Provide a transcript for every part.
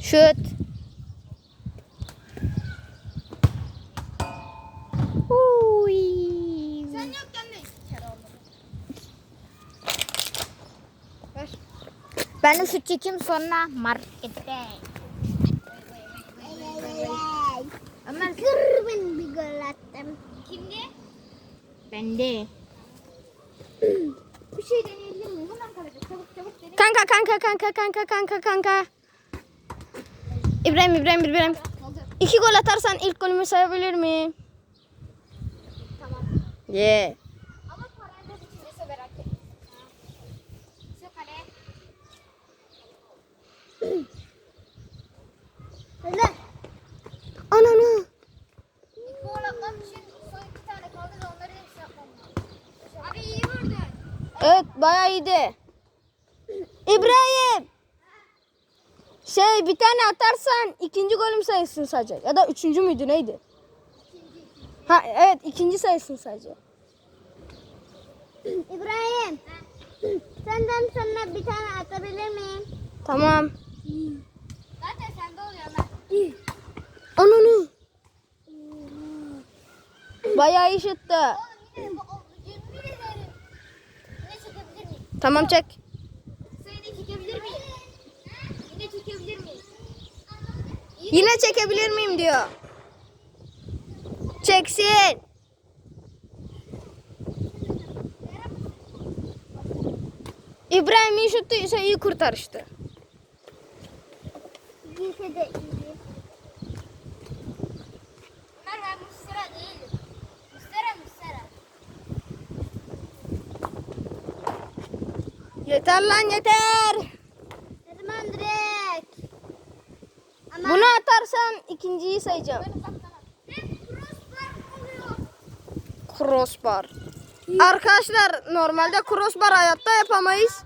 Şut. Uy. Sen yokken de iki kere oldu. Ver. Ben de şut çekeyim sonra markette. Ömer Kır ben bir gol attım. kimdi? Ben de. Bir şey deneyebilir miyim? Hemen kalacak. Çabuk çabuk dene. Kanka kanka kanka kanka kanka kanka. İbrahim İbrahim İbrahim. İki gol atarsan ilk golümü sayabilir miyim? Tamam. Yeah. Ama parantez içinde merak etme. Şu kale. Öyle. Ananı. İlk gol atmam için son iki tane kaldı ve onları hepsi yapmam lazım. Abi iyi vurdun. Evet bayağı iyiydi. İbrahim. Şey bir tane atarsan ikinci golüm sayısın sadece. Ya da üçüncü müydü neydi? Ha evet ikinci sayısın sadece. İbrahim. Senden sonra bir tane atabilir miyim? Tamam. Zaten sende oluyor Ömer. Ananı. Bayağı iyi şuttu. Oğlum yine bu yemin ederim. Yine çekebilir miyim? Tamam çek. Seni de çekebilir miyim? Yine çekebilir miyim? Yine çekebilir miyim diyor. Çeksin. İbrahim'in şutu ise iyi kurtarıştı. Giyse de iyi. Ömer ben değilim. Yeter lan yeter. Erman direkt. Ama Bunu atarsan ikinciyi sayacağım. Crossbar. Arkadaşlar normalde crossbar hayatta yapamayız.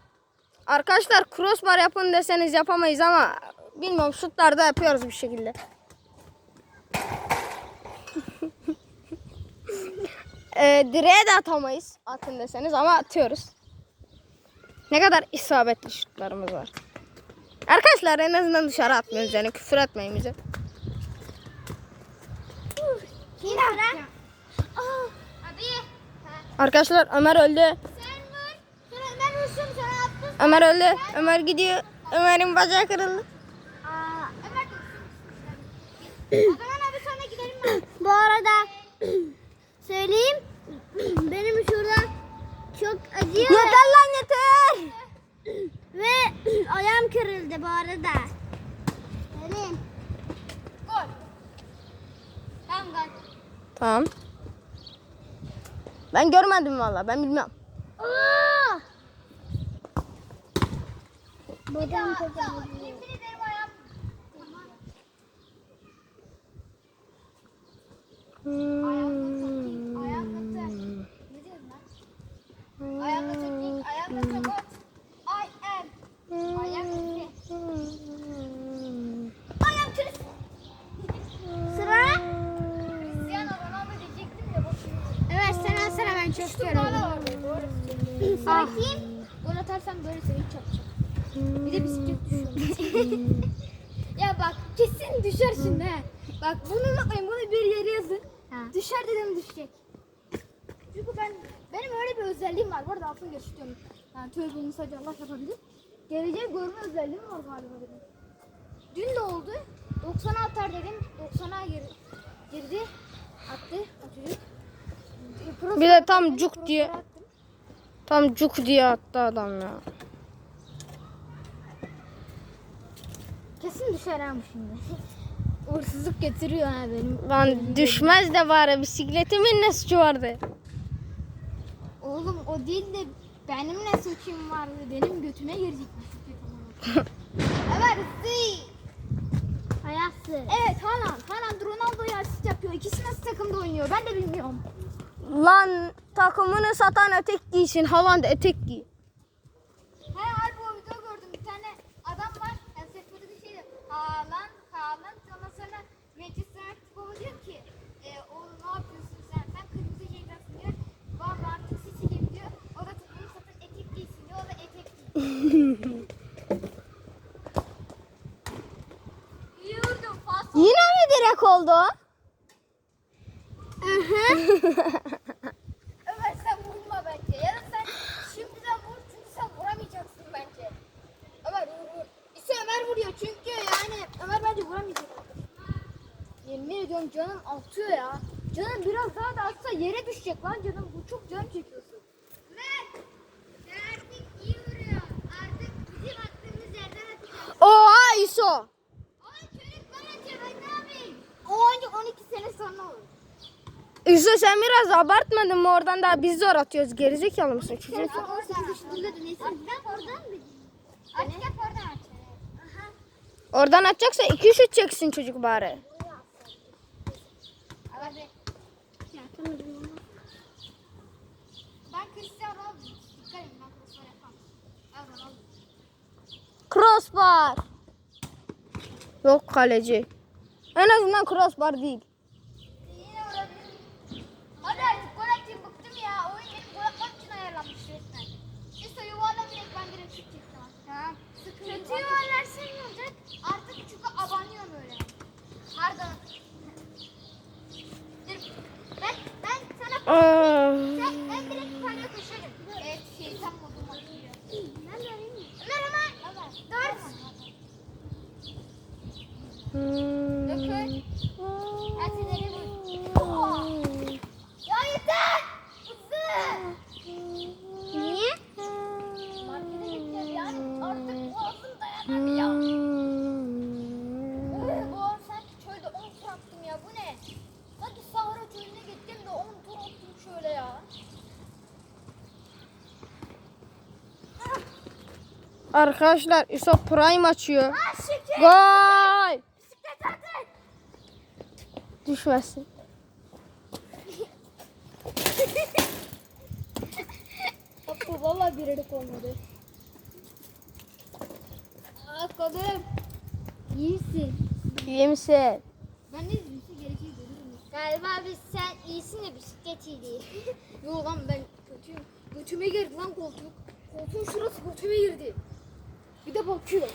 Arkadaşlar crossbar yapın deseniz yapamayız ama bilmiyorum şutlarda yapıyoruz bir şekilde. e, direğe de atamayız atın deseniz ama atıyoruz. Ne kadar isabetli şutlarımız var. Arkadaşlar en azından dışarı atmıyoruz yani küfür etmeyin bize. kim. Ha, Arkadaşlar Ömer öldü. sen vur. Sonra Ömer vursun sana attın. Ömer öldü. Ömer gidiyor. Ömer'in bacağı kırıldı. Aa, Ömer de O zaman abi sonra gidelim mi? Bu arada söyleyeyim. Benim şurada çok acıyor Yeter lan yeter. ve ayağım kırıldı bu arada. Söyleyeyim. Gol. Tamam. Ben görmedim valla. Ben bilmem. Aa! Daha, çok acıyor. yemin vardı. Doğru. Sıra kim? Gol atarsam böyle sevinç yapacağım. Bir de bisiklet düşüyor. ya bak kesin düşer şimdi he. Bak bunu unutmayın bunu bir yere yazın. Ha. Düşer dedim düşecek. Çünkü ben benim öyle bir özelliğim var. Bu arada altın geçiyorum. Yani tövbe sadece Allah yapabilir. Geleceği görme özelliğim var galiba benim. Dün de oldu. 90'a atar dedim. 90'a girdi. Girdi. Attı. Cross- Bir de tam cuk diye. Tam cuk diye attı adam ya. Kesin düşer şimdi. Uğursuzluk getiriyor ha benim. Lan düşmez de bari bisikletimin ne suçu vardı? Oğlum o değil de benim ne suçum vardı? Benim götüme girecek bisiklet Evet, si. Ayaksın. Evet Haaland. Haaland Ronaldo'ya asist yapıyor. İkisi nasıl takımda oynuyor? Ben de bilmiyorum. Lan takımını satan etek giysin. Haaland etek giy. He harbi o video gördüm. Bir tane adam var. Yani sektörde bir şey Haaland, Haaland. Ondan sonra Manchester United baba diyor ki e, oğlum ne yapıyorsun sen? Sen kırmızı giyeceksin diyor. Baba artık seçeceğim diyor. O da takımını satın etek giysin diyor. O da etek giyiyor. ayak oldu o? Ömer sen vurma bence. Ya da sen şimdiden vur çünkü sen vuramayacaksın bence. Ömer vur vur. İse Ömer vuruyor çünkü yani Ömer bence vuramayacak. Yemin ediyorum canım atıyor ya. Canım biraz daha da atsa yere düşecek lan canım. Bu çok can çekiyorsun. Sen artık iyi vuruyorsun. Artık bizim attığımız yerden atacağız. Oha İso. Oğlum çocuk bana atıyor ben ne yapayım? O ancak 12 sene sonra olur. İso sen biraz abartmadın mı oradan daha biz zor atıyoruz. Gerizekalı mısın çocuk? Sen 18 yaşında da neyse. Atacak oradan mı? Atacak oradan atacak. Aha. Oradan atacaksa iki şut çeksin çocuk bari. Ben Cristiano Ronaldo. Crossbar yapamam. Crossbar. Yok kaleci. En azından crossbar değil. Yine vurabilirim. Hadi artık gol atayım bıktım ya. Oyun benim gol atmak için ayarlanmış resmen. İşte yuvarlamayacak ben direkt şut çektim. Tamam. Kötü yuvarlarsan ne olacak? Artık çünkü abanıyorum öyle. Pardon. Dur. Ben, ben sana Aa. sen, ben direkt yukarıya koşarım. Evet şeytan modum atıyor. Ben de arayayım mı? Ömer Ömer. Ömer. Dört. Hmm. Dökün. Erteleri vur. Ya yeter. Hızlı. Niye? Markete gideceğiz yani artık boğazım dayanamıyor. Ee, Boğaz sanki çölde 10 tur attım ya bu ne? Sanki Sahra çölüne gittim de 10 tur attım şöyle ya. Arkadaşlar İso Prime açıyor. Gol. Düşmesin. Hakkı valla birelik olmadı. Atladım. İyisin. İyi misin? Ben ne izleyeyim? Geleceği görürüm. Galiba biz sen iyisin de bisiklet iyi değil. Yo lan ben kötüyüm. Götüme girdi lan koltuk. Koltuğun şurası götüme girdi. Bir de bakıyor.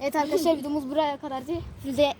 Evet arkadaşlar videomuz buraya kadardı. Size